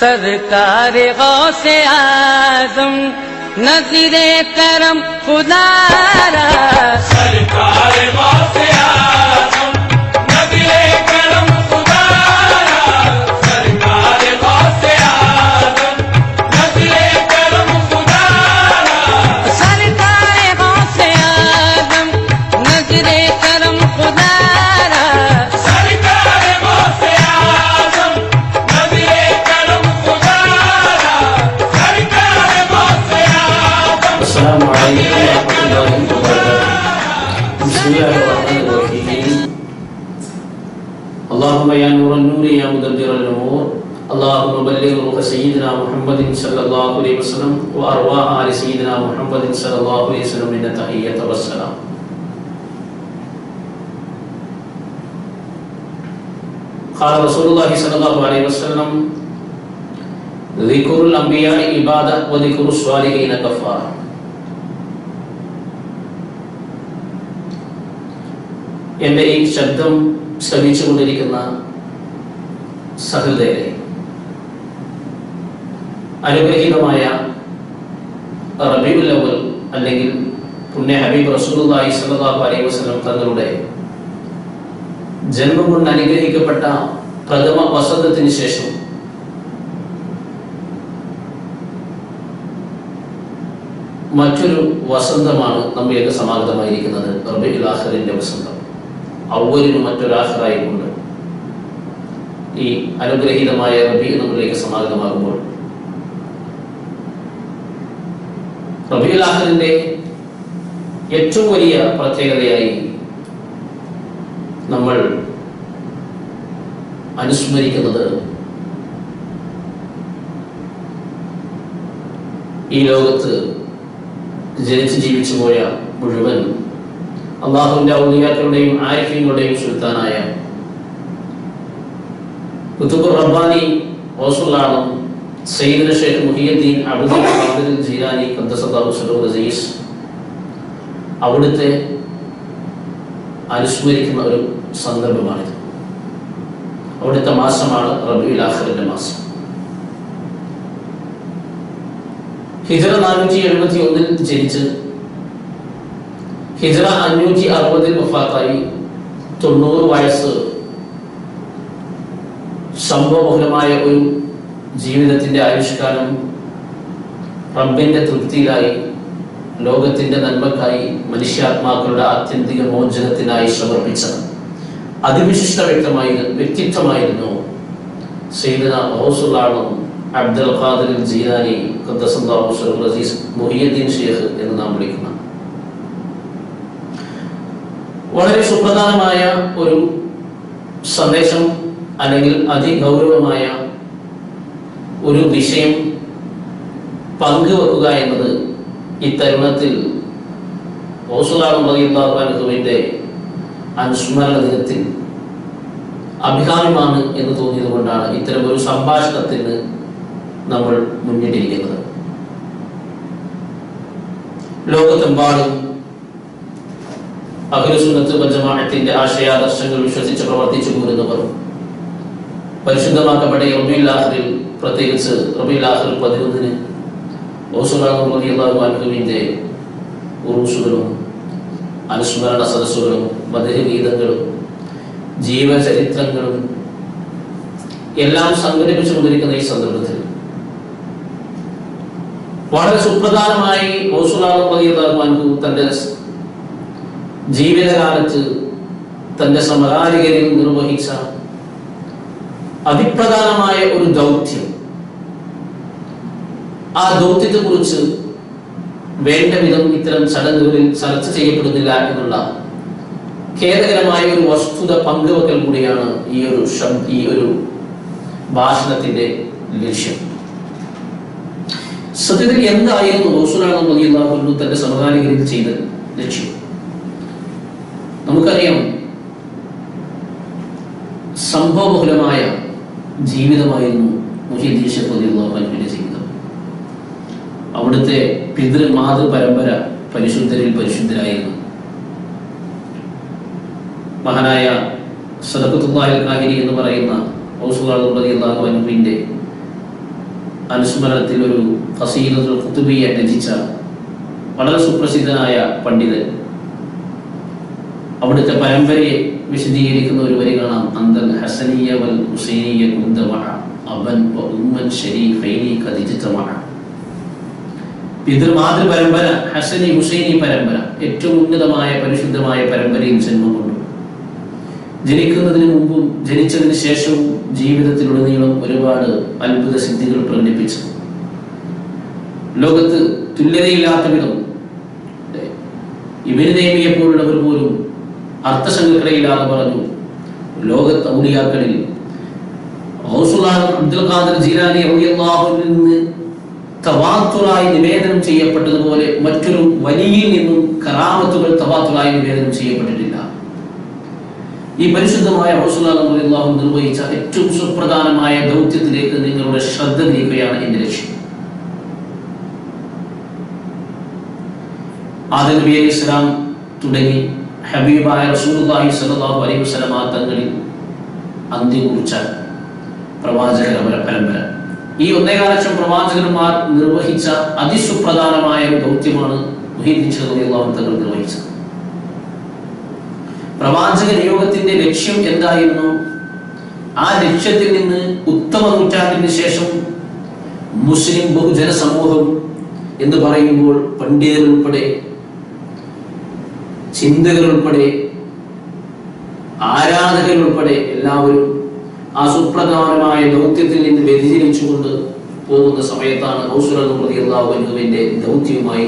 सरकार गौसे आजम नजीरे करम गौसे اللهم يا نور النور يا مدبر الأمور اللهم بلغ روح سيدنا محمد صلى الله عليه وسلم وأرواح آل سيدنا محمد صلى الله عليه وسلم من التحية والسلام قال رسول الله صلى الله عليه وسلم ذكر الأنبياء عبادة وذكر الصالحين كفارة എൻ്റെ ഈ ശബ്ദം ശ്രമിച്ചുകൊണ്ടിരിക്കുന്ന സഹൃദയരെ അനുഗ്രഹീതമായ റബീബുലവൽ അല്ലെങ്കിൽ പുണ്യ ഹബീബ് റസൂലുള്ളാഹി സ്വല്ലല്ലാഹു അലൈഹി വസല്ലം തങ്ങളുടെ ജന്മം കൊണ്ട് അനുഗ്രഹിക്കപ്പെട്ട പ്രഥമ വസന്തത്തിന് ശേഷം മറ്റൊരു വസന്തമാണ് നമ്മയൊക്കെ സമാഗതമായിരിക്കുന്നത് റബീഉൽ ആഖിറിന്റെ വസന്തം. അവലിന് മറ്റൊരാഹറായിക്കൊണ്ട് ഈ അനുഗ്രഹീതമായ റബി നമ്മളിലേക്ക് സമാഗതമാകുമ്പോൾ. റബിയുൽ ഏറ്റവും വലിയ പ്രത്യേകതയായി നമ്മൾ അനുസ്മരിക്കുന്നത് ഈ ലോകത്ത് ജനിച്ച് ജീവിച്ചു പോയ മുഴുവൻ അള്ളാഹുവിന്റെ ഔലിയാക്കളുടെയും ആരിഫീങ്ങളുടെയും സുൽത്താനായ കുത്തുബുർ റബ്ബാനി ഓസുള്ളാണ് സയ്യിദ് ഷെയ്ഖ് മുഹിയുദ്ദീൻ അബ്ദുൽ ജീലാനി അസീസ് അവിടുത്തെ അനുസ്മരിക്കുന്ന ഒരു സന്ദർഭമാണിത്. അവിടുത്തെ മാസമാണ് റബിയുൽ ആഖിറിന്റെ മാസം. ഹിജറ നാനൂറ്റി എഴുപത്തി ഒന്നിൽ ജനിച്ച് ഹിജറ അഞ്ഞൂറ്റി അറുപതിൽ വഫാത്തായി. തൊണ്ണൂറ് വയസ്സ് സംഭവബഹുലമായ ഒരു ജീവിതത്തിന്റെ ആയുഷ്കാലം റബ്ബിന്റെ തൃപ്തിയിലായി ലോകത്തിന്റെ നന്മക്കായി മനുഷ്യാത്മാക്കളുടെ ആത്യന്തിക മോചനത്തിനായി സമർപ്പിച്ചത് അതിവിശിഷ്ട വ്യക്തമായി വ്യക്തിത്വമായിരുന്നു സൈദന ഹൗസുല്ലാളും അബ്ദുൽ ഖാദിർ ജീലാനി സറൂർ അസീസ് മുഹിയുദ്ദീൻ ഷെയ്ഖ് എന്ന് നാം വിളിക്കുന്ന വളരെ സുപ്രധാനമായ ഒരു സന്ദേശം അല്ലെങ്കിൽ അതിഗൗരവമായ ഒരു വിഷയം പങ്കുവെക്കുക എന്നത് ഈ തരുണത്തിൽ ഓസുലാഹുവിന്റെ അനുസ്മരണ ദിനത്തിൽ അഭികാമ്യമാണ് എന്ന് തോന്നിയത് കൊണ്ടാണ് ഇത്തരം ഒരു സംഭാഷണത്തിന് നമ്മൾ മുന്നിട്ടിരിക്കുന്നത്. ലോകത്തെമ്പാടും അഖിലസുന്നത്ത് പഞ്ചമാനത്തിന്റെ ആശയാദർശങ്ങൾ വിശ്വസിച്ച് പ്രവർത്തിച്ചു പോരുന്നവർ. പരിശുദ്ധമാക്കപ്പെട്ട ആഖിറിൽ പ്രത്യേകിച്ച് ആഖിർ പതിനൊന്നിന് ഓസുലാഹുവിന്റെ ഉറൂസുകളും അനുസ്മരണ സദസ്സുകളും മധുരഗീതങ്ങളും ജീവചരിത്രങ്ങളും എല്ലാം സംഘടിപ്പിച്ചു കൊണ്ടിരിക്കുന്ന ഈ സന്ദർഭത്തിൽ വളരെ സുപ്രധാനമായി ഓസുലാഹു തന്റെ ജീവിതകാലത്ത് തന്റെ സമകാലികരിൽ നിർവഹിച്ച അതിപ്രധാനമായ ഒരു ദൗത്യം. ആ ദൗത്യത്തെ കുറിച്ച് വേണ്ട വിധം ഇത്തരം ചടങ്ങുകളിൽ ചർച്ച ചെയ്യപ്പെടുന്നില്ല എന്നുള്ള ഖേദകരമായ ഒരു വസ്തുത പങ്കുവെക്കൽ കൂടിയാണ് ഈ ഒരു ഈ ഒരു ഭാഷണത്തിന്റെ ലക്ഷ്യം. സത്യത്തിൽ എന്തായിരുന്നു റസൂലാണ് മതിയാഹു തന്റെ സമകാലികരിൽ ചെയ്ത ലക്ഷ്യം? നമുക്കറിയാം സംഭവബഹുലമായ ജീവിതമായിരുന്നു മുഹീദ്ദീൻ ജീവിതം. അവിടുത്തെ പിതൃ മാതൃ പരമ്പര പരിശുദ്ധരിൽ പരിശുദ്ധരായിരുന്നു. മഹാനായ സദക്കുത്തുല്ലാഹിൽ എന്ന് പറയുന്ന ഔസുലാഹുവിന്റെ അനുസ്മരണത്തിൽ ഒരു ഫസീലത്തുൽ ഖുതുബിയ രചിച്ച വളരെ സുപ്രസിദ്ധനായ പണ്ഡിതൻ അവിടുത്തെ പരമ്പരയെ വിശദീകരിക്കുന്ന ഒരു വരി കാണാം ഹസനിയ വൽ ഹുസൈനിയ കുന്തമഅ അബൻ വ ഉമ്മൻ ശരീഫൈനി ഖദിജ്തമഅ പിതൃ പരമ്പര ഹസനി ഹുസൈനി പരമ്പര ഏറ്റവും ഉന്നതമായ പരിശുദ്ധമായ പരമ്പരയിൽ ജന്മം കൊണ്ടു. ജനിക്കുന്നതിന് മുമ്പും ജനിച്ചതിന് ശേഷവും ജീവിതത്തിലുടനീളം ഒരുപാട് അത്ഭുത സിദ്ധികൾ പ്രകടിപ്പിച്ചു. ലോകത്ത് തുല്യതയില്ലാത്ത വിധം ഇവർ നേമിയെപ്പോലുള്ളവർ പോലും അർത്ഥസംഘടനയില്ലാതെ പറഞ്ഞു. ലോകത്ത് ഔലിയാക്കളിൽ അബ്ദുൽ ഖാദർ ജീലാനി നിന്ന് നിവേദനം ചെയ്യപ്പെട്ടതുപോലെ മറ്റൊരു വലിയിൽ നിന്നും കറാമത്തുകൾ തവാത്തുറായി നിവേദനം ചെയ്യപ്പെട്ടിട്ടില്ല. ഈ പരിശുദ്ധമായ ഹൗസുലാഹു നിർവഹിച്ച ഏറ്റവും സുപ്രധാനമായ ദൗത്യത്തിലേക്ക് നിങ്ങളുടെ ശ്രദ്ധ നീക്കുകയാണ് എന്റെ ലക്ഷ്യം. ആദം നബി അലൈഹി സ്വലാം തുടങ്ങി. ഹബീബായ റസൂലുള്ളാഹി സ്വല്ലല്ലാഹു അലൈഹി വസല്ലമ തങ്ങളിൽ അന്തി കുറിച്ച പ്രവാചക പരമ്പര. ഈ ഒന്നേകാല ലക്ഷം പ്രവാചകന്മാർ നിർവഹിച്ച അതിസുപ്രധാനമായ ഒരു ദൗത്യമാണ് തങ്ങൾ നിർവഹിച്ചത്. പ്രവാചക നിയോഗത്തിന്റെ ലക്ഷ്യം എന്തായിരുന്നു? ആ ലക്ഷ്യത്തിൽ നിന്ന് ഉത്തമ നൂറ്റാണ്ടിന് ശേഷം മുസ്ലിം ബഹുജന സമൂഹം എന്ന് പറയുമ്പോൾ പണ്ഡിതർ ചിന്തകർ ഉൾപ്പെടെ ആരാധകർ ഉൾപ്പെടെ എല്ലാവരും ആ സുപ്രധാനമായ ദൗത്യത്തിൽ നിന്ന് വ്യതിചലിച്ചുകൊണ്ട് പോകുന്ന സമയത്താണ് ഔസുറതി ദൗത്യവുമായി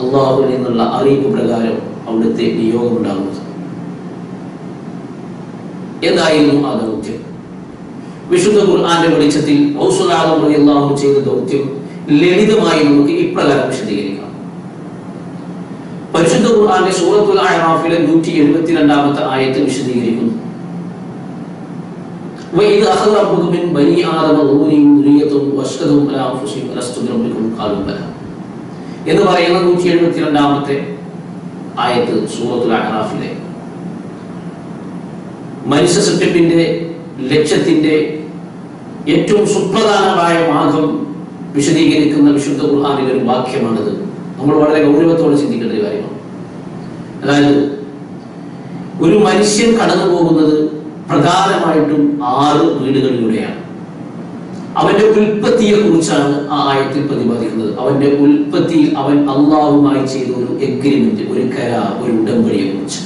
അള്ളാഹുവിൽ നിന്നുള്ള അറിയിപ്പ് പ്രകാരം അവിടുത്തെ നിയോഗമുണ്ടാകുന്നത് എന്തായിരുന്നു ആ ദൗത്യം? വിശുദ്ധ ഖുർആന്റെ വെളിച്ചത്തിൽ അള്ളാഹു ചെയ്ത ദൗത്യം ലളിതമായി നമുക്ക് ഇപ്രകാരം വിശദീകരിക്കാം. പരിശുദ്ധ ഖുർആന്റെ സൂറത്തുൽ അഹ്റാഫിലെ നൂറ്റി എഴുപത്തിരണ്ടാമത്തെ ആയത്ത് വിശദീകരിക്കുന്നു وإذ أخذ ربك من بني آدم ظهورهم ذريتهم وأشهدهم على أنفسهم ألست بربكم قالوا بلى എന്ന് പറയുന്ന നൂറ്റി എഴുപത്തിരണ്ടാമത്തെ ആയത്ത് സൂറത്തുൽ അഹ്റാഫിലെ മനുഷ്യ സൃഷ്ടിപ്പിന്റെ ലക്ഷ്യത്തിന്റെ ഏറ്റവും സുപ്രധാനമായ ഭാഗം വിശദീകരിക്കുന്ന വിശുദ്ധ ഖുർആാനിലെ ഒരു വാക്യമാണിത് നമ്മൾ വളരെ ഗൗരവത്തോടെ ചിന്തിക്കേണ്ട ഒരു കാര്യമാണ്. അതായത് ഒരു മനുഷ്യൻ കടന്നു പോകുന്നത് പ്രധാനമായിട്ടും ആറ് വീടുകളിലൂടെയാണ്. അവന്റെ ഉൽപ്പത്തിയെ കുറിച്ചാണ് ആ ആയത്തിൽ പ്രതിപാദിക്കുന്നത്. അവന്റെ ഉൽപ്പത്തിയിൽ അവൻ അള്ളാഹുമായി ചെയ്ത ഒരു എഗ്രിമെന്റ് ഒരു കരാർ ഒരു ഉടമ്പടിയെ കുറിച്ച്.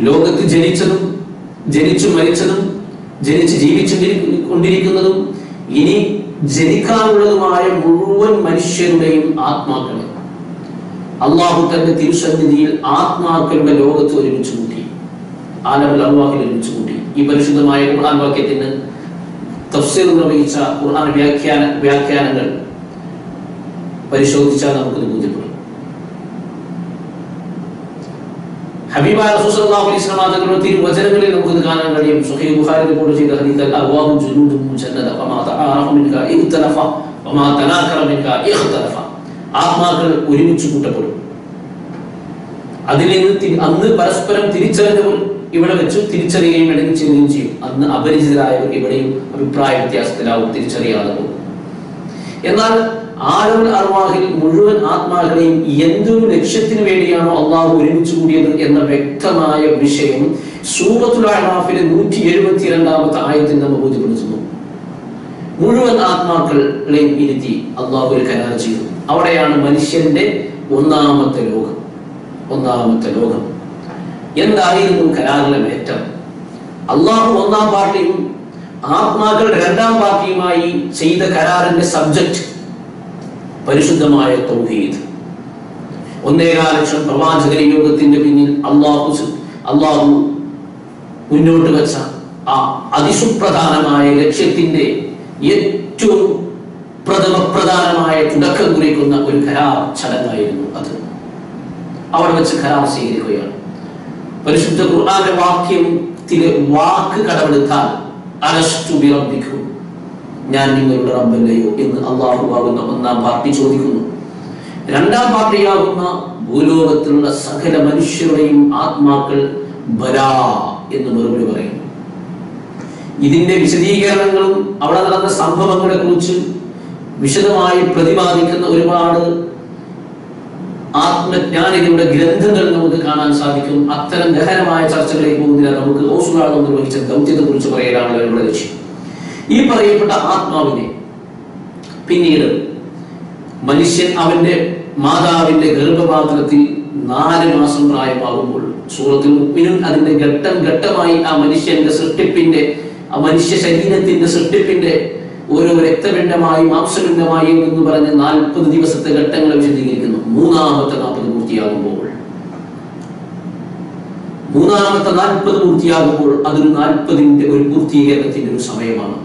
ലോകത്ത് ജനിച്ചതും ജനിച്ചു മരിച്ചതും ജനിച്ച് ജീവിച്ചു കൊണ്ടിരിക്കുന്നതും ഇനി ജനിക്കാനുള്ളതുമായ മുഴുവൻ മനുഷ്യരുടെയും ആത്മാക്കളെ. അള്ളാഹു തന്റെ തിരുസന്നിധിയിൽ ആത്മാക്കളുടെ ലോകത്ത് ഒരുമിച്ച് കൂട്ടി. ആലമുൽ അള്ളാഹിൽ ഒരുമിച്ച് കൂട്ടി. ഈ പരിശുദ്ധമായ ഖുർആൻ വാക്യത്തിന് തഫ്സീർ നിർവഹിച്ച ഖുർആൻ വ്യാഖ്യാന വ്യാഖ്യാനങ്ങൾ പരിശോധിച്ചാൽ നമുക്ക് ബോധ്യപ്പെടും ഹബീബായ റസൂലുള്ളാഹി അലൈഹി വസല്ലം തങ്ങളുടെ തിരുവചനങ്ങളിൽ നമുക്കിത് കാണാൻ കഴിയും. സുഹൈ ബുഖാരി റിപ്പോർട്ട് ചെയ്ത ജുനൂദും മുജന്നദ ഫമാ തആറഫ മിൻക ഇഖ്തലഫ വമാ തനാകറ മിൻക ഇഖ്തലഫ. ആത്മാക്കൾ ഒരുമിച്ച് കൂട്ടപ്പെടും. അതിൽ നിന്ന് അന്ന് പരസ്പരം തിരിച്ചറിഞ്ഞവർ ഇവിടെ വെച്ച് തിരിച്ചറിയുകയും ഇടങ്ങി ചെയ്യുകയും ചെയ്യും. അന്ന് അപരിചിതരായവർ ഇവിടെയും അഭിപ്രായ വ്യത്യാസത്തിലാവും തിരിച്ചറിയാതെ പോകും. എന്നാൽ ആളുകൾ അർവാഹിൽ മുഴുവൻ ആത്മാക്കളെയും എന്തൊരു ലക്ഷ്യത്തിന് വേണ്ടിയാണോ അള്ളാഹു ഒരുമിച്ച് കൂടിയത് എന്ന വ്യക്തമായ വിഷയം സൂറത്തുൽ അഹ്റാഫിലെ നൂറ്റി എഴുപത്തി രണ്ടാമത്തെ ആയത്തിൽ നമ്മൾ ബോധ്യപ്പെടുത്തുന്നു. മുഴുവൻ ആത്മാക്കളെയും ഇരുത്തി അള്ളാഹു ഒരു കരാർ ചെയ്തു. അവിടെയാണ് മനുഷ്യന്റെ ഒന്നാമത്തെ ലോകം. ഒന്നാമത്തെ ലോകം. എന്തായിരുന്നു കരാറിലെ നേട്ടം അള്ളാഹു ഒന്നാം പാർട്ടിയും ആത്മാക്കൾ രണ്ടാം പാർട്ടിയുമായി ചെയ്ത കരാറിന്റെ സബ്ജക്റ്റ് പരിശുദ്ധമായ തൗഹീദ്. ഒന്നേകാല ലക്ഷം പ്രവാചക യോഗത്തിന്റെ പിന്നിൽ അള്ളാഹു അള്ളാഹു മുന്നോട്ട് വെച്ച ആ അതിസുപ്രധാനമായ ലക്ഷ്യത്തിന്റെ ഏറ്റവും പ്രഥമ പ്രധാനമായ തുടക്കം കുറിക്കുന്ന ഒരു കരാർ ചടങ്ങായിരുന്നു അത്. അവിടെ വെച്ച് കരാർ സ്വീകരിക്കുകയാണ്. പരിശുദ്ധ ഖുർആന്റെ വാക്യത്തിലെ വാക്ക് കടമെടുത്താൽ അലസ്റ്റു ബിറബ്ബിക്കും. ഞാൻ നിങ്ങളുടെ റബ്ബല്ലയോ എന്ന് അള്ളാഹു ആകുന്ന ഒന്നാം പാർട്ടി ചോദിക്കുന്നു. രണ്ടാം പാർട്ടിയാകുന്ന ഭൂലോകത്തിലുള്ള സകല മനുഷ്യരുടെയും ആത്മാക്കൾ ബലാ എന്ന് മറുപടി പറയുന്നു. ഇതിന്റെ വിശദീകരണങ്ങളും അവിടെ നടന്ന സംഭവങ്ങളെ കുറിച്ച് വിശദമായി പ്രതിപാദിക്കുന്ന ഒരുപാട് ആത്മജ്ഞാനികളുടെ ഗ്രന്ഥങ്ങൾ നമുക്ക് കാണാൻ സാധിക്കും. അത്തരം ഗഹനമായ ചർച്ചകളിലേക്ക് പോകുന്നില്ല നമുക്ക് ഓസുലാളം നിർവഹിച്ച ദൗത്യത്തെ കുറിച്ച് പറയലാണ് നമ്മുടെ ലക്ഷ്യം. ഈ പറയപ്പെട്ട ആത്മാവിനെ പിന്നീട് മനുഷ്യൻ അവന്റെ മാതാവിന്റെ ഗർഭപാത്രത്തിൽ നാല് മാസം പ്രായമാകുമ്പോൾ സൂറത്തിൽ മുപ്പിനും അതിന്റെ ഘട്ടം ഘട്ടമായി ആ മനുഷ്യന്റെ സൃഷ്ടിപ്പിന്റെ ആ മനുഷ്യ ശരീരത്തിന്റെ സൃഷ്ടിപ്പിന്റെ ഓരോ രക്തപിണ്ഡമായി മാംസപിണ്ഡമായി എന്ന് പറഞ്ഞ് നാൽപ്പത് ദിവസത്തെ ഘട്ടങ്ങൾ വിശദീകരിക്കുന്നു മൂന്നാമത്തെ നാൽപ്പത് പൂർത്തിയാകുമ്പോൾ. മൂന്നാമത്തെ നാൽപ്പത് പൂർത്തിയാകുമ്പോൾ അതൊരു നാൽപ്പതിന്റെ ഒരു പൂർത്തീകരണത്തിന്റെ ഒരു സമയമാണ്.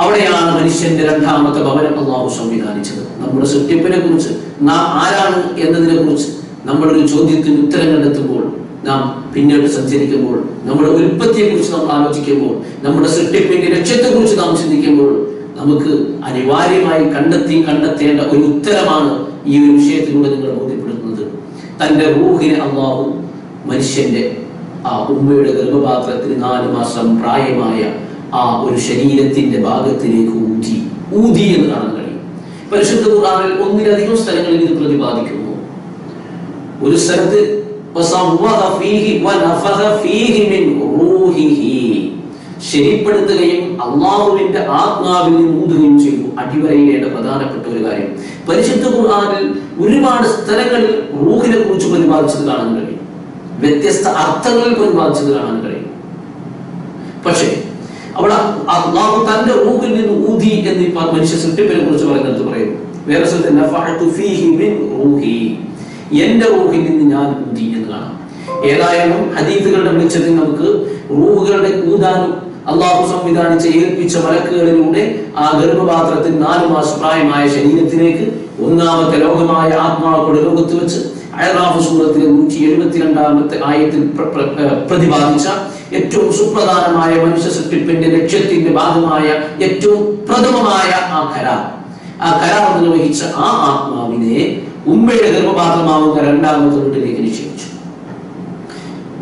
അവിടെയാണ് മനുഷ്യന്റെ രണ്ടാമത്തെ ഭവനം അള്ളാഹു സംവിധാനിച്ചത്. നമ്മുടെ സൃഷ്ടിപ്പിനെ കുറിച്ച് നാം ആരാണ് എന്നതിനെ കുറിച്ച് നമ്മളൊരു ചോദ്യത്തിന് ഉത്തരം കണ്ടെത്തുമ്പോൾ നാം പിന്നീട് സഞ്ചരിക്കുമ്പോൾ നമ്മുടെ ഉൽപ്പത്തിയെ കുറിച്ച് നാം ആലോചിക്കുമ്പോൾ നമ്മുടെ സൃഷ്ടിപ്പിന്റെ ലക്ഷ്യത്തെ കുറിച്ച് നാം ചിന്തിക്കുമ്പോൾ നമുക്ക് അനിവാര്യമായി കണ്ടെത്തി കണ്ടെത്തേണ്ട ഒരു ഉത്തരമാണ് ഈ ഒരു വിഷയത്തിലൂടെ നിങ്ങൾ ബോധ്യപ്പെടുത്തുന്നത്. തന്റെ റൂഹിനെ അള്ളാഹു മനുഷ്യന്റെ ആ ഉമ്മയുടെ ഗർഭപാത്രത്തിന് നാല് മാസം പ്രായമായ ആ ഒരു ശരീരത്തിന്റെ ഭാഗത്തിലേക്ക് ഊതി. ഊതി എന്ന് കാണാൻ കഴിയും പരിശുദ്ധ ഖുർആനിൽ ഒന്നിലധികം സ്ഥലങ്ങളിൽ ഇത് പ്രതിപാദിക്കുന്നു. ഒരു സ്ഥലത്ത് ശരിപ്പെടുത്തുകയും അള്ളാഹുവിന്റെ ആത്മാവിൽ ഊതുകയും ചെയ്തു. അടിവരയിലേണ്ട പ്രധാനപ്പെട്ട ഒരു കാര്യം. പരിശുദ്ധ ഖുർആനിൽ ഒരുപാട് സ്ഥലങ്ങളിൽ റൂഹിനെ കുറിച്ച് പ്രതിപാദിച്ചത് കാണാൻ കഴിയും. വ്യത്യസ്ത അർത്ഥങ്ങളിൽ പ്രതിപാദിച്ചത് കാണാൻ കഴിയും. പക്ഷേ അവിടെ അള്ളാഹു തന്റെ റൂഹിൽ നിന്ന് ഊതി എന്ന് മനുഷ്യ സൃഷ്ടിപ്പിനെ കുറിച്ച് പറയുന്നത് പറയുന്നു വേറെ സ്ഥലത്ത് എന്റെ റൂഹിൽ നിന്ന് ഞാൻ ഊതി എന്ന് കാണാം. ഏതായാലും ഹദീഫുകളുടെ വെളിച്ചത്തിൽ നമുക്ക് റൂഹുകളുടെ ഊതാനും അള്ളാഹു സംവിധാനിച്ച ഏൽപ്പിച്ച മലക്കുകളിലൂടെ ആ ഗർഭപാത്രത്തിൽ നാല് മാസം പ്രായമായ ശരീരത്തിലേക്ക് ഒന്നാമത്തെ ലോകമായ ആത്മാക്കളുടെ ലോകത്ത് വെച്ച് അയറാഫ് സൂറത്തിലെ നൂറ്റി എഴുപത്തിരണ്ടാമത്തെ ആയത്തിൽ പ്ര- പ്ര- പ്രതിപാദിച്ച ഏറ്റവും സുപ്രധാനമായ മനുഷ്യ സൃഷ്ടിപ്പിന്റെ ലക്ഷ്യത്തിന്റെ ഭാഗമായ ഏറ്റവും പ്രഥമമായ ആ കരാർ. ആ കരാർ നിർവഹിച്ച ആ ആത്മാവിനെ ഉമ്മയുടെ ഗർഭപാത്രമാവുന്ന രണ്ടാമത്തെ വീട്ടിലേക്ക് നിക്ഷേപിച്ചു.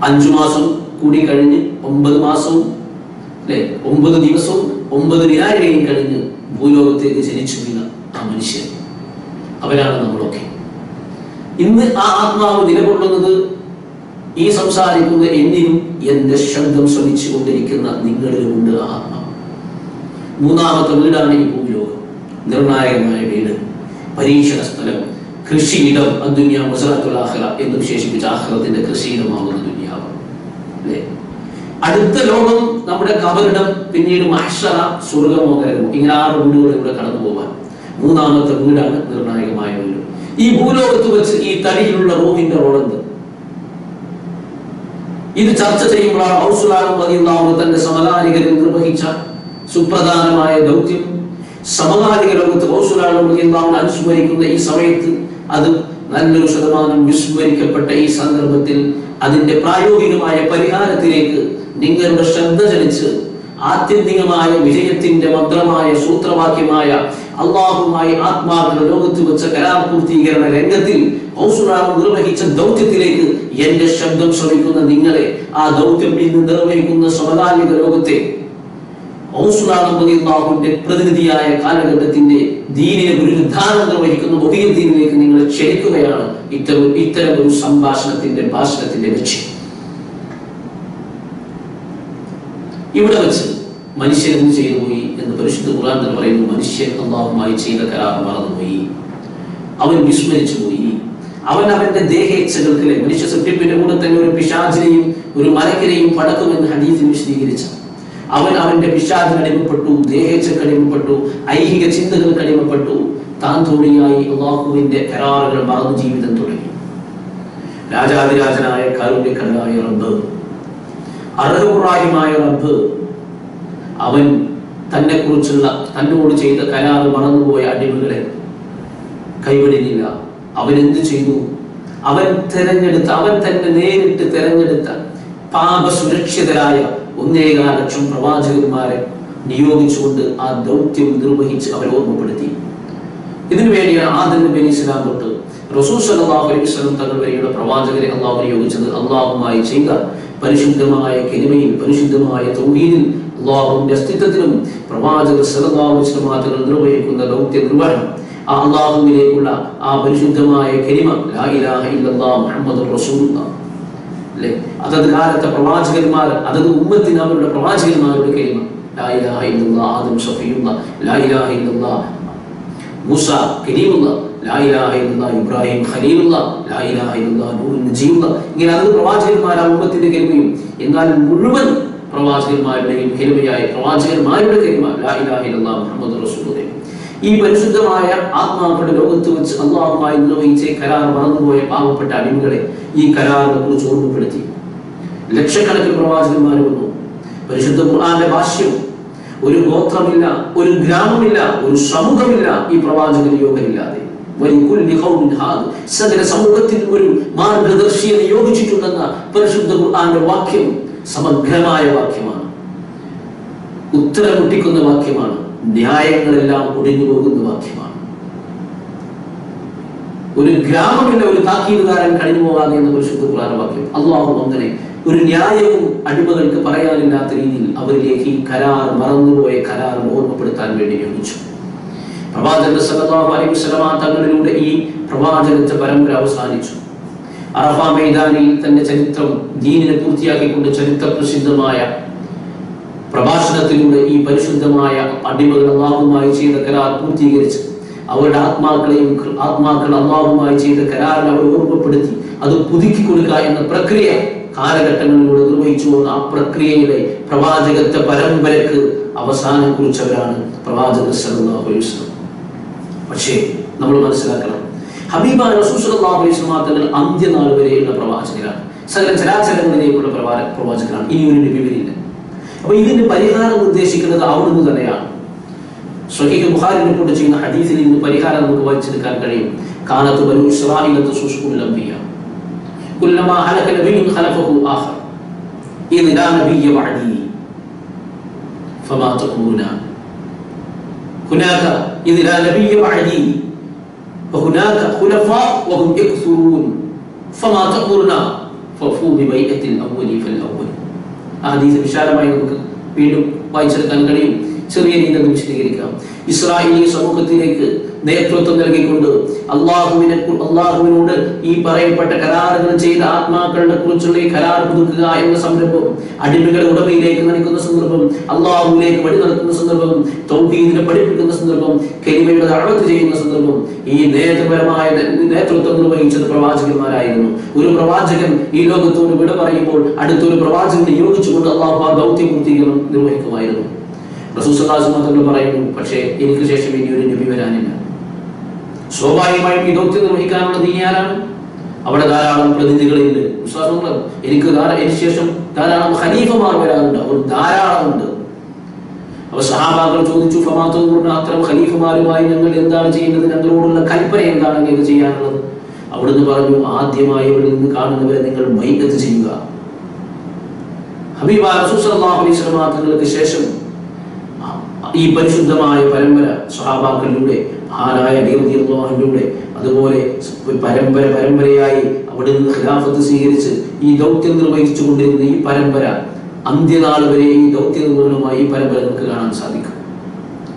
അഞ്ചു മാസം കൂടി കഴിഞ്ഞ് ഒമ്പത് മാസവും അല്ലെ? ഒമ്പത് ദിവസവും ഒമ്പത് വിനാഴികയും കഴിഞ്ഞ് ഭൂലോകത്തേക്ക് ജനിച്ചു വീണ ആ മനുഷ്യൻ. അവരാണ് നമ്മളൊക്കെ. ഇന്ന് ആ ആത്മാവ് നിലകൊള്ളുന്നത് ഈ സംസാരിക്കുന്ന എന്നിനും എന്റെ ശബ്ദം ശ്രമിച്ചു കൊണ്ടിരിക്കുന്ന നിങ്ങളിലുമുണ്ട് ആത്മ. മൂന്നാമത്തെ വീടാണ് ഈ ഭൂലോകം. നിർണായകമായ വീട്. പരീക്ഷണ സ്ഥലം കൃഷിയിടം. അദ്ദുനിയ മുസറത്തുൽ എന്ന് വിശേഷിപ്പിച്ച ആഹ്ലത്തിന്റെ കൃഷിയിടമാകുന്ന ദുന്യാവ്. അല്ലേ? അടുത്ത ലോകം നമ്മുടെ കബറിടം പിന്നീട് മഹ്ഷറ സ്വർഗമോ ഇങ്ങനെ ആറ് വീടുകളിലൂടെ കടന്നു പോകാൻ മൂന്നാമത്തെ വീടാണ് നിർണായകമായ വീട്. ഈ ഭൂലോകത്ത് വെച്ച് ഈ തടിയിലുള്ള റൂഹിന്റെ റോളെന്ത് ഇത് ചർച്ച ചെയ്യുമ്പോഴാണ് സമകാലികരിൽ നിർവഹിച്ച സുപ്രധാനമായ ദൗത്യം. സമകാലിക ലോകത്ത് അനുസ്മരിക്കുന്ന ഈ സമയത്ത് അത് നല്ലൊരു ശതമാനം വിസ്മരിക്കപ്പെട്ട ഈ സന്ദർഭത്തിൽ അതിന്റെ പ്രായോഗികമായ പരിഹാരത്തിലേക്ക് നിങ്ങളുടെ ശ്രദ്ധ ചലിച്ച് ആത്യന്തികമായ വിജയത്തിന്റെ മന്ത്രമായ സൂത്രവാക്യമായ അള്ളാഹുമായി ആത്മാവിന്റെ ലോകത്ത് വെച്ച കരാർ പൂർത്തീകരണ രംഗത്തിൽ ഔസുലാം നിർവഹിച്ച ദൗത്യത്തിലേക്ക് എന്റെ ശബ്ദം ശ്രമിക്കുന്ന നിങ്ങളെ ആ ദൗത്യം ഇന്ന് നിർവഹിക്കുന്ന സമകാലിക ലോകത്തെ പ്രതിനിധിയായ കാലഘട്ടത്തിന്റെ ദീനിനെ വിധാനം നിർവഹിക്കുന്ന പുതിയ ദീനിലേക്ക് നിങ്ങളെ ക്ഷണിക്കുകയാണ് ഇത്തരം ഇത്തരം ഒരു സംഭാഷണത്തിന്റെ ഭാഷണത്തിന്റെ ലക്ഷ്യം. ഇവിടെ വെച്ച് മനുഷ്യൻ എന്ത് ചെയ്തു പോയി എന്ന് പരിശുദ്ധ ഖുർആൻ പറയുന്നു മനുഷ്യൻ അള്ളാഹുമായി ചെയ്ത കരാർ മറന്നുപോയി. അവൻ വിസ്മരിച്ചു അവൻ അവന്റെ ദേഹേച്ഛകൾക്കിലെ മനുഷ്യ സൃഷ്ടിപ്പിന്റെ കൂടെ തന്നെ ഒരു പിശാചിനെയും ഒരു മലക്കിനെയും പടക്കുമെന്ന് ഹദീഫിൽ വിശദീകരിച്ച. അവൻ അവന്റെ പിശാചിന് അടിമപ്പെട്ടു ദേഹേച്ഛക്ക് അടിമപ്പെട്ടു ഐഹിക ചിന്തകൾക്ക് അടിമപ്പെട്ടു. താൻ തോണിയായി അള്ളാഹുവിന്റെ കരാറുകൾ മറന്നു ജീവിതം തുടങ്ങി. രാജാതിരാജനായ കാരുണ്യക്കടനായ റബ്ബ് അർഹപുറാഹിമായ റബ്ബ് അവൻ തന്നെക്കുറിച്ചുള്ള തന്നോട് ചെയ്ത കരാറ് മറന്നുപോയ അടിമകളെ കൈവിടുന്നില്ല അവൻ എന്ത് ചെയ്തു? അവൻ തെരഞ്ഞെടുത്ത അവൻ തന്നെ നേരിട്ട് തെരഞ്ഞെടുത്ത പാപസുരക്ഷിതരായ ഒന്നേകാൽ ലക്ഷം പ്രവാചകന്മാരെ നിയോഗിച്ചുകൊണ്ട് ആ ദൗത്യം നിർവഹിച്ച് അവരെ ഓർമ്മപ്പെടുത്തി. ഇതിനു വേണ്ടിയാണ് ആദ്യം നബി തൊട്ട് വസല്ലം തങ്ങൾ വരെയുള്ള പ്രവാചകരെ അള്ളാഹു നിയോഗിച്ചത് അള്ളാഹുമായി ചെയ്ത പരിശുദ്ധമായ കെനിമയിൽ പരിശുദ്ധമായ തൗഹീദിൽ അള്ളാഹുവിന്റെ അസ്തിത്വത്തിനും പ്രവാചകർ സലതാവശ്യമാതകൾ നിർവഹിക്കുന്ന ദൗത്യ നിർവഹണം അള്ളാഹുവിലേക്കുള്ള ആ പരിശുദ്ധമായ കരിമ റസൂലുള്ളാഹ് അല്ലേ? അതത് കാലത്തെ പ്രവാചകന്മാർ അതത് ഉമ്മത്തിന് അവരുടെ പ്രവാചകന്മാരുടെ കരിമ. ആദം ഇല്ലല്ലാഹ് മൂസ കരീമുള്ള ഇബ്രാഹിം ഖലീലുള്ള നജീബുള്ള ഇങ്ങനെ അത് പ്രവാചകന്മാർ ആ ഉമ്മത്തിന്റെ കരിമയും എന്നാൽ മുഴുവൻ പ്രവാചകന്മാരുടെയും കരിമയായ പ്രവാചകന്മാരുടെ കരിമ ലാ ഇലാഹ ഇല്ലല്ലാഹ് മുഹമ്മദ് റസൂലുള്ളാഹി ഈ പരിശുദ്ധമായ ആത്മാക്കളുടെ ലോകത്ത് വെച്ച് അള്ളാഹുമായി നിർവഹിച്ച കരാർ മറന്നുപോയ പാവപ്പെട്ട അടിമകളെ ഈ കരാറിനെ കുറിച്ച് ഓർമ്മപ്പെടുത്തി. ലക്ഷക്കണക്കിന് പ്രവാചകന്മാർ വന്നു. പരിശുദ്ധ ഖുർആന്റെ ഭാഷ്യം ഒരു ഗോത്രമില്ല ഒരു ഗ്രാമമില്ല ഒരു സമൂഹമില്ല ഈ പ്രവാചകന് യോഗമില്ലാതെ. സകല സമൂഹത്തിൽ ഒരു മാർഗദർശിയെ നിയോഗിച്ചിട്ടുണ്ടെന്ന പരിശുദ്ധ ഖുർആന്റെ വാക്യം സമഗ്രമായ വാക്യമാണ്. ഉത്തരം മുട്ടിക്കുന്ന വാക്യമാണ്. ന്യായങ്ങളെല്ലാം ഒടിഞ്ഞു പോകുന്ന വാക്യമാണ് ഒരു ഗ്രാമമില്ല ഒരു താക്കീതുകാരൻ കഴിഞ്ഞു പോകാതെ എന്ന പരിശുദ്ധ ഖുർആൻ വാക്യം. അള്ളാഹു അങ്ങനെ ഒരു ന്യായവും അടിമകൾക്ക് പറയാനില്ലാത്ത രീതിയിൽ അവരിലേക്ക് ഈ കരാർ മറന്നുപോയ കരാർ ഓർമ്മപ്പെടുത്താൻ വേണ്ടി യോജിച്ചു. പ്രവാചകന്റെ വസല്ലമ തങ്ങളിലൂടെ ഈ പ്രവാചകത്തെ പരമ്പര അവസാനിച്ചു. അറഫ മൈതാനിൽ തന്റെ ചരിത്രം ദീനിനെ പൂർത്തിയാക്കിക്കൊണ്ട് ചരിത്ര പ്രസിദ്ധമായ പ്രഭാഷണത്തിലൂടെ ഈ പരിശുദ്ധമായ അടിമകൾ അള്ളാഹുമായി ചെയ്ത കരാർ പൂർത്തീകരിച്ച് അവരുടെ ആത്മാക്കളെയും ആത്മാക്കൾ അള്ളാഹുമായി ചെയ്ത കരാറിൽ അവർ ഓർമ്മപ്പെടുത്തി അത് പുതുക്കി കൊടുക്കുക എന്ന പ്രക്രിയ കാലഘട്ടങ്ങളിലൂടെ നിർവഹിച്ചു പോകുന്ന ആ പ്രക്രിയയിലെ പ്രവാചകത്തെ പരമ്പരക്ക് അവസാനം കുറിച്ചവരാണ് വസല്ലം. പക്ഷേ നമ്മൾ മനസ്സിലാക്കണം ഹബീബ തങ്ങൾ അന്ത്യനാൾ വരെയുള്ള പ്രവാചകരാണ്. സകല ചരാചരങ്ങളിലേക്കുള്ള പ്രവാ- പ്രവാചകരാണ്. ഇനി ഒരു വരില്ല. അപ്പൊ ഇതിന് പരിഹാരം നിർദ്ദേശിക്കുന്നത് അവിടുന്ന് തന്നെയാണ് സ്വഹീഹ് ബുഖാരി റിപ്പോർട്ട് ചെയ്യുന്ന ഹദീസിൽ ഇന്ന് പരിഹാരം നമുക്ക് വായിച്ചെടുക്കാൻ കഴിയും കാലത്ത് ബനു ഇസ്രായേലത്ത് സുസ്കുൽ അംബിയ കുല്ലമാ ഹലക നബിയ്യുൻ ഖലഫഹു ആഖർ إذ لا نبي بعدي فما تأمرنا هناك إذ لا نبي بعدي وهناك خلفاء وهم يكثرون فما تأمرنا ففوا ببيئة الأول فالأول ആ ഹദീസ് വിശാലമായി നമുക്ക് വീണ്ടും വായിച്ചെടുക്കാൻ കഴിയും. ചെറിയ രീതിയിൽ വിശദീകരിക്കാം. ഇസ്രായേലി സമൂഹത്തിലേക്ക് നേതൃത്വം നൽകിക്കൊണ്ട് അള്ളാഹുവിനെ അള്ളാഹുവിനോട് ഈ പറയപ്പെട്ട കരാറുകൾ ചെയ്ത ആത്മാക്കളുടെ കുറിച്ചുള്ള ഈ കരാർ പുതുക്കുക എന്ന സംരംഭം അടിമകളെ ഉടമയിലേക്ക് നയിക്കുന്ന സന്ദർഭം അള്ളാഹുവിലേക്ക് വഴി നടത്തുന്ന സന്ദർഭം തൗഹീദിനെ പഠിപ്പിക്കുന്ന സന്ദർഭം കരിമയുടെ അടവത്ത് ചെയ്യുന്ന സന്ദർഭം ഈ നേതൃപരമായ നേതൃത്വം നിർവഹിച്ചത് പ്രവാചകന്മാരായിരുന്നു. ഒരു പ്രവാചകൻ ഈ ലോകത്തോട് വിട പറയുമ്പോൾ അടുത്തൊരു പ്രവാചകനെ നിയോഗിച്ചുകൊണ്ട് അള്ളാഹു ആ ദൗത്യ പൂർത്തീകരണം നിർവഹിക്കുമായിരുന്നു. റസൂസല്ലാസ് തങ്ങൾ പറയുന്നു പക്ഷേ എനിക്ക് ശേഷം ഇനി ഒരു നബി വരാനില്ല. സ്വാഭാവികമായും ഈ നിർവഹിക്കാനുള്ള ഇനി ആരാണ്? അവിടെ ധാരാളം പ്രതിനിധികളുണ്ട്. വിശ്വാസങ്ങൾ എനിക്ക് എനിക്ക് ശേഷം ധാരാളം ഖലീഫമാർ വരാറുണ്ട്. അവർ ധാരാളമുണ്ട്. അപ്പൊ സഹാബാക്കൾ ചോദിച്ചു ഫമാത്തോട് അത്തരം ഖലീഫമാരുമായി ഞങ്ങൾ എന്താണ് ചെയ്യുന്നത്? ഞങ്ങളോടുള്ള കൽപ്പന എന്താണ് നിങ്ങൾക്ക് ചെയ്യാനുള്ളത്? അവിടുന്ന് പറഞ്ഞു ആദ്യമായി ഇവിടെ നിന്ന് കാണുന്നവരെ നിങ്ങൾ മൈക്കത്ത് ചെയ്യുക. ഹബീബ അലൈഹി വസല്ലം തങ്ങൾക്ക് ശേഷം ഈ പരിശുദ്ധമായ പരമ്പര സ്വഹാബാക്കളിലൂടെ ആരായ റളിയല്ലാഹുവിലൂടെ അതുപോലെ പരമ്പര പരമ്പരയായി അവിടെ നിന്ന് ഖിലാഫത്ത് സ്വീകരിച്ച് ഈ ദൗത്യം നിർവഹിച്ചു കൊണ്ടിരുന്ന ഈ പരമ്പര അന്ത്യനാൾ വരെ ഈ ദൗത്യ നിർവഹണമായി ഈ പരമ്പര നമുക്ക് കാണാൻ സാധിക്കും.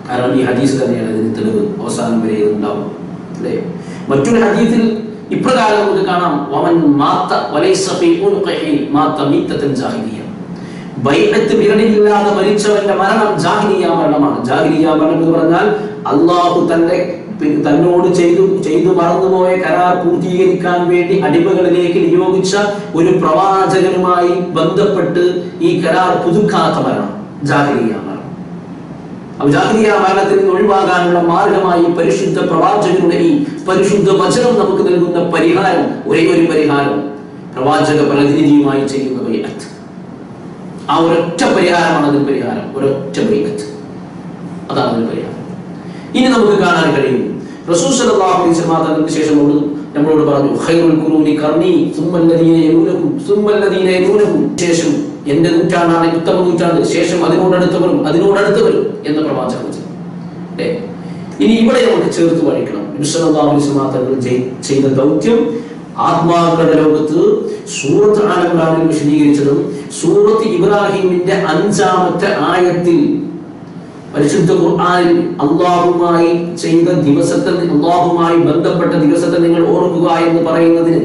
കാരണം ഈ ഹദീസ് തന്നെയാണ് ഇതിന് തെളിവ് അവസാനം വരെ ഉണ്ടാവും അല്ലേ? മറ്റൊരു ഹദീസിൽ ഇപ്രകാരം നമുക്ക് കാണാം. വമൻ മാത്ത വലൈസ ഫീ ഉൻഖിഹി മാത്ത മീത്തൻ ജാഹിലിയ ബൈഅത്ത് വിരണില്ലാതെ മരിച്ചവന്റെ മരണം ജാഹിലിയ മരണമാണ്. ജാഹിലിയ മരണം എന്ന് പറഞ്ഞാൽ അള്ളാഹു തന്റെ തന്നോട് ചെയ്തു ചെയ്തു മറന്നുപോയ കരാർ പൂർത്തീകരിക്കാൻ വേണ്ടി അടിമകളിലേക്ക് നിയോഗിച്ച ഒരു പ്രവാചകനുമായി ബന്ധപ്പെട്ട് ഈ കരാർ പുതുക്കാത്ത മരണം ജാഹിലിയ മരണം. അപ്പൊ ജാഹിലിയ മരണത്തിൽ നിന്ന് ഒഴിവാകാനുള്ള മാർഗമായി പരിശുദ്ധ പ്രവാചകരുടെ ഈ പരിശുദ്ധ വചനം നമുക്ക് നൽകുന്ന പരിഹാരം ഒരേ ഒരു പരിഹാരം പ്രവാചക പ്രതിനിധിയുമായി ചെയ്യുന്ന ആ ഒരൊറ്റ പരിഹാരമാണ് അതിന് പരിഹാരം. ഒരൊറ്റ ബൈഅത്ത് അതാണ് അതിന് പരിഹാരം. ഇനി നമുക്ക് കാണാൻ കഴിയും. റസൂൽ സല്ലല്ലാഹു അലൈഹി വസല്ലം ശേഷം നമ്മളോട് പറഞ്ഞു ഖൈറുൽ ശേഷം എന്റെ നൂറ്റാണ്ടാണ് ഉത്തമ നൂറ്റാണ്ട്. ശേഷം അതിനോടടുത്തവരും അതിനോടടുത്തവരും എന്ന പ്രവാചകൻ. ഇനി ഇവിടെ നമുക്ക് ചേർത്ത് വായിക്കണം. സല്ലല്ലാഹു അലൈഹി ചെയ്ത ദൗത്യം ആത്മാക്കളുടെ ലോകത്ത് സൂറത്ത് ആലംബാനിൽ വിശദീകരിച്ചതും സൂറത്ത് ഇബ്രാഹിമിന്റെ അഞ്ചാമത്തെ ആയത്തിൽ പരിശുദ്ധ ഖുർആനിൽ അള്ളാഹുമായി ചെയ്ത ദിവസത്തെ അള്ളാഹുമായി ബന്ധപ്പെട്ട ദിവസത്തെ നിങ്ങൾ ഓർക്കുക എന്ന് പറയുന്നതിന്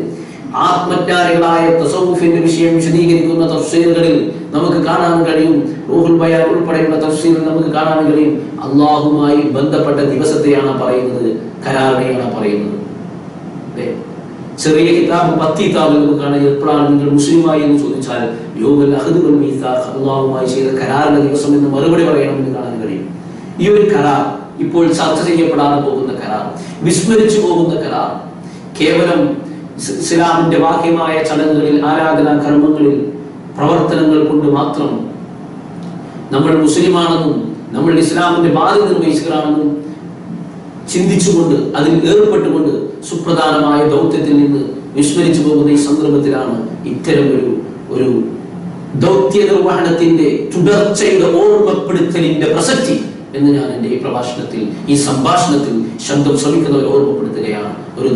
ആത്മജ്ഞാനികളായ തസൗഫിന്റെ വിഷയം വിശദീകരിക്കുന്ന തഫ്സീലുകളിൽ നമുക്ക് കാണാൻ കഴിയും റൂഹുൽ ബയാൻ ഉൾപ്പെടെയുള്ള തഫ്സീറിൽ നമുക്ക് കാണാൻ കഴിയും അള്ളാഹുമായി ബന്ധപ്പെട്ട ദിവസത്തെയാണ് പറയുന്നത് കരാറിനെയാണ് പറയുന്നത്? ചെറിയ കിതാബ് പത്ത് കിതാബ് നമുക്കാണ് എപ്പോഴാണ് നിങ്ങൾ മുസ്ലിമായി എന്ന് ചോദിച്ചാൽ യോഗൽ മീസാഖ് അള്ളാഹുമായി ചെയ്ത കരാറിന്റെ ദിവസം എന്ന് മറുപടി പറയണമെന്ന് കാണാൻ കഴിയും. ഈ ഒരു കരാർ ഇപ്പോൾ ചർച്ച ചെയ്യപ്പെടാതെ പോകുന്ന കരാർ വിസ്മരിച്ചു പോകുന്ന കരാർ കേവലം ഇസ്ലാമിന്റെ ബാഹ്യമായ ചടങ്ങുകളിൽ ആരാധനാ കർമ്മങ്ങളിൽ പ്രവർത്തനങ്ങൾ കൊണ്ട് മാത്രം നമ്മൾ മുസ്ലിമാണെന്നും നമ്മൾ ഇസ്ലാമിന്റെ ബാധ്യത നിർവഹിച്ചവരാണെന്നും ചിന്തിച്ചുകൊണ്ട് അതിൽ ഏർപ്പെട്ടുകൊണ്ട് സുപ്രധാനമായ ദൗത്യത്തിൽ നിന്ന് വിസ്മരിച്ചു പോകുന്ന ഈ സന്ദർഭത്തിലാണ് ഇത്തരം ഒരു ഒരു ദൗത്യ നിർവഹണത്തിന്റെ തുടർച്ചയുടെ ഓർമ്മപ്പെടുത്തലിന്റെ പ്രസക്തി എന്ന് ഞാൻ എന്റെ ഈ പ്രഭാഷണത്തിൽ ഈ സംഭാഷണത്തിൽ ശബ്ദം ശ്രമിക്കുന്നവരെ ഓർമ്മപ്പെടുത്തുകയാണ്. ഒരു